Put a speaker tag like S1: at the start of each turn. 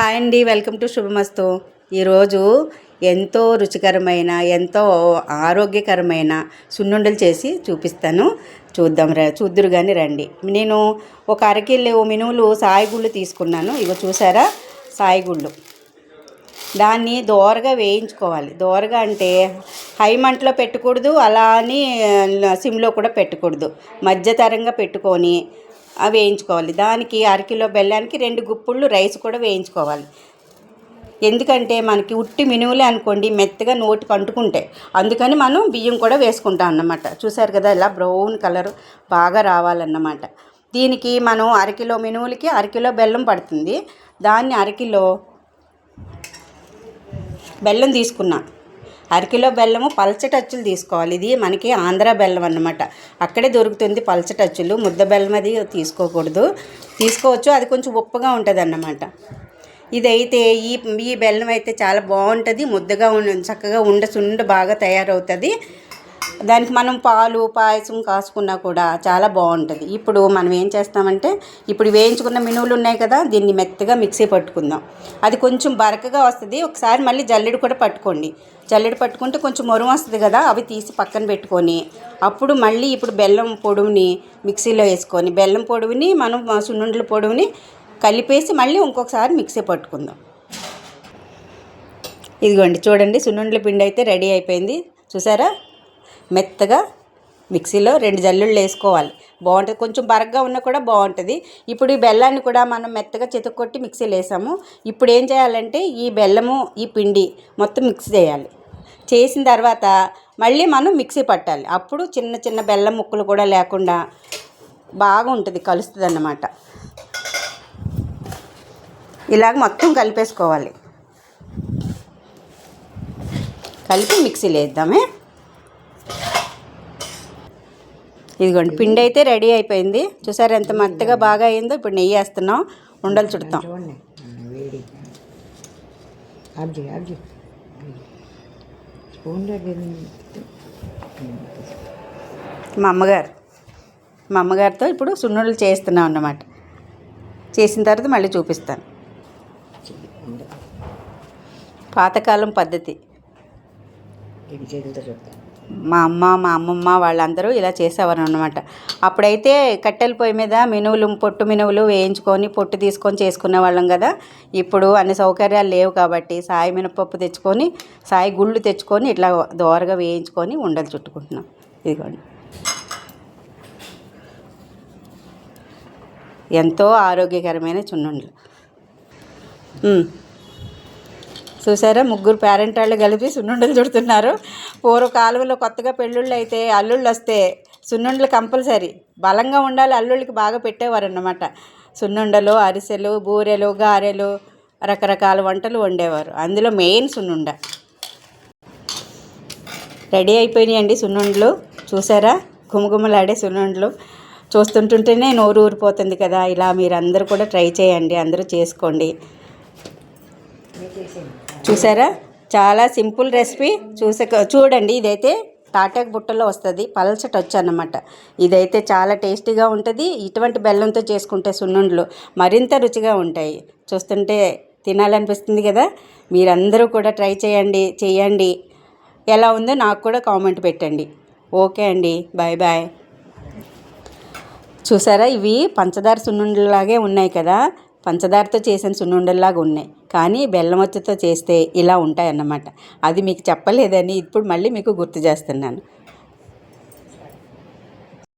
S1: Hi అండి welcome to శుభమస్తు. ఈరోజు ఎంతో రుచికరమైన ఎంతో ఆరోగ్యకరమైన సున్నుండలు చేసి చూపిస్తాను. చూద్దాం రా చూద్దురు కానీ రండి. నేను ఒక అరకిలో మినువులు సాయిగుళ్ళు తీసుకున్నాను. ఇగో చూసారా? సాయిగుళ్ళు. దాన్ని దోరగా వేయించుకోవాలి. దోరగా అంటే హై మంటలో పెట్టకూడదు అలా అని సిమ్లో కూడా పెట్టకూడదు. మధ్యతరంగా పెట్టుకొని వేయించుకోవాలి. దానికి అరకిలో బెల్లానికి రెండు గుప్పుళ్ళు రైస్ కూడా వేయించుకోవాలి. ఎందుకంటే మనకి ఉట్టి మినువులే అనుకోండి మెత్తగా నోటికి అంటుకుంటాయి. అందుకని మనం బియ్యం కూడా వేసుకుంటాం అన్నమాట. చూసారు కదా ఇలా బ్రౌన్ కలర్ బాగా రావాలన్నమాట. దీనికి మనం అరకిలో మినువులకి అరకిలో బెల్లం పడుతుంది. దాన్ని అరకిలో బెల్లం తీసుకున్నా. అరకిలో బెల్లము పల్చటచ్చులు తీసుకోవాలి. ఇది మనకి ఆంధ్ర బెల్లం అన్నమాట. అక్కడే దొరుకుతుంది పల్చటచ్చులు ముద్ద బెల్లం అది తీసుకోకూడదు. తీసుకోవచ్చు. అది కొంచెం ఉప్పుగా ఉంటుంది అన్నమాట ఇదైతే ఈ ఈ బెల్లం అయితే చాలా బాగుంటుంది. ముద్దగా ఉండ చక్కగా ఉండ సుండ బాగా తయారవుతుంది. దానికి మనం పాలు పాయసం కాసుకున్నా కూడా చాలా బాగుంటుంది. ఇప్పుడు మనం ఏం చేస్తామంటే ఇప్పుడు వేయించుకున్న మినువులు ఉన్నాయి కదా దీన్ని మెత్తగా మిక్సీ పట్టుకుందాం. అది కొంచెం బరకగా వస్తుంది. ఒకసారి మళ్ళీ జల్లెడు కూడా పట్టుకోండి. జల్లెడ పట్టుకుంటే కొంచెం మొరం వస్తుంది కదా అవి తీసి పక్కన పెట్టుకొని అప్పుడు మళ్ళీ ఇప్పుడు బెల్లం పొడువుని మిక్సీలో వేసుకొని బెల్లం పొడువుని మనం సున్నుండల పొడువుని కలిపేసి మళ్ళీ ఇంకొకసారి మిక్సీ పట్టుకుందాం. ఇదిగోండి చూడండి సున్నుండల పిండి అయితే రెడీ అయిపోయింది. చూసారా? మెత్తగా మిక్సీలో రెండు జల్లుళ్ళు వేసుకోవాలి. బాగుంటుంది. కొంచెం బరగ్గా ఉన్నా కూడా బాగుంటుంది. ఇప్పుడు ఈ బెల్లాన్ని కూడా మనం మెత్తగా చితకొట్టి మిక్సీలో వేసాము. ఇప్పుడు ఏం చేయాలంటే ఈ బెల్లము ఈ పిండి మొత్తం మిక్స్ చేయాలి. చేసిన తర్వాత మళ్ళీ మనం మిక్సీ పట్టాలి. అప్పుడు చిన్న చిన్న బెల్లం ముక్కలు కూడా లేకుండా బాగుంటుంది కలుస్తుంది అన్నమాట ఇలాగ మొత్తం కలిపేసుకోవాలి. కలిపి మిక్సీలో వేద్దామే. ఇదిగోండి పిండి అయితే రెడీ అయిపోయింది. చూసారు ఎంత మెత్తగా బాగా అయిందో? ఇప్పుడు నెయ్యి వేస్తున్నాం. ఉండలు చుడతాం. మా అమ్మగారు మా అమ్మగారితో ఇప్పుడు సున్నుండలు చేస్తున్నాం అన్నమాట. చేసిన తర్వాత మళ్ళీ చూపిస్తాను. పాతకాలం పద్ధతి. మా అమ్మ మా అమ్మమ్మ వాళ్ళందరూ ఇలా చేసేవారు అనమాట అప్పుడైతే కట్టెల పొయ్యి మీద మినువులు పొట్టు మినువులు వేయించుకొని పొట్టు తీసుకొని చేసుకునే వాళ్ళం కదా. ఇప్పుడు అన్ని సౌకర్యాలు లేవు కాబట్టి సాయి మినపప్పు తెచ్చుకొని సాయి గుళ్ళు తెచ్చుకొని ఇట్లా దోరగా వేయించుకొని ఉండలు చుట్టుకుంటున్నాం. ఇదిగోండి. ఎంతో ఆరోగ్యకరమైన చున్నుండలు. చూసారా? ముగ్గురు పేరెంట్ వాళ్ళు కలిపి సున్నుండలు చుడుతున్నారు. పూర్వ కాలువలో కొత్తగా పెళ్ళిళ్ళు అయితే అల్లుళ్ళు వస్తే సున్నుండలు కంపల్సరీ. బలంగా ఉండాలి అల్లుళ్ళకి బాగా పెట్టేవారు అన్నమాట సున్నుండలు అరిసెలు బూరెలు గారెలు రకరకాల వంటలు వండేవారు. అందులో మెయిన్ సున్నుండ. రెడీ అయిపోయినాయండి సున్నుండలు. చూసారా? గుమగుమలాడే సున్నుండలు. చూస్తుంటుంటేనే నోరు ఊరిపోతుంది కదా. ఇలా మీరు అందరూ కూడా ట్రై చేయండి అందరూ చేసుకోండి. చూసారా? చాలా సింపుల్ రెసిపీ. చూసక చూడండి ఇదైతే తాటాకు బుట్టలో వస్తుంది. పల్చటి వచ్చు ఇదైతే చాలా టేస్టీగా ఉంటుంది. ఇటువంటి బెల్లంతో చేసుకుంటే సున్నుండలు మరింత రుచిగా ఉంటాయి. చూస్తుంటే తినాలనిపిస్తుంది కదా? మీరందరూ కూడా ట్రై చేయండి చేయండి. ఎలా ఉందో నాకు కూడా కామెంట్ పెట్టండి. ఓకే అండి. Bye bye. చూసారా? ఇవి పంచదార సున్నుండలాగే ఉన్నాయి కదా? పంచదారతో చేసిన సున్నుండల్లాగా ఉన్నాయి. కానీ బెల్లమొత్తుతో చేస్తే ఇలా ఉంటాయన్నమాట. అది మీకు చెప్పలేదని ఇప్పుడు మళ్ళీ మీకు గుర్తు చేస్తున్నాను.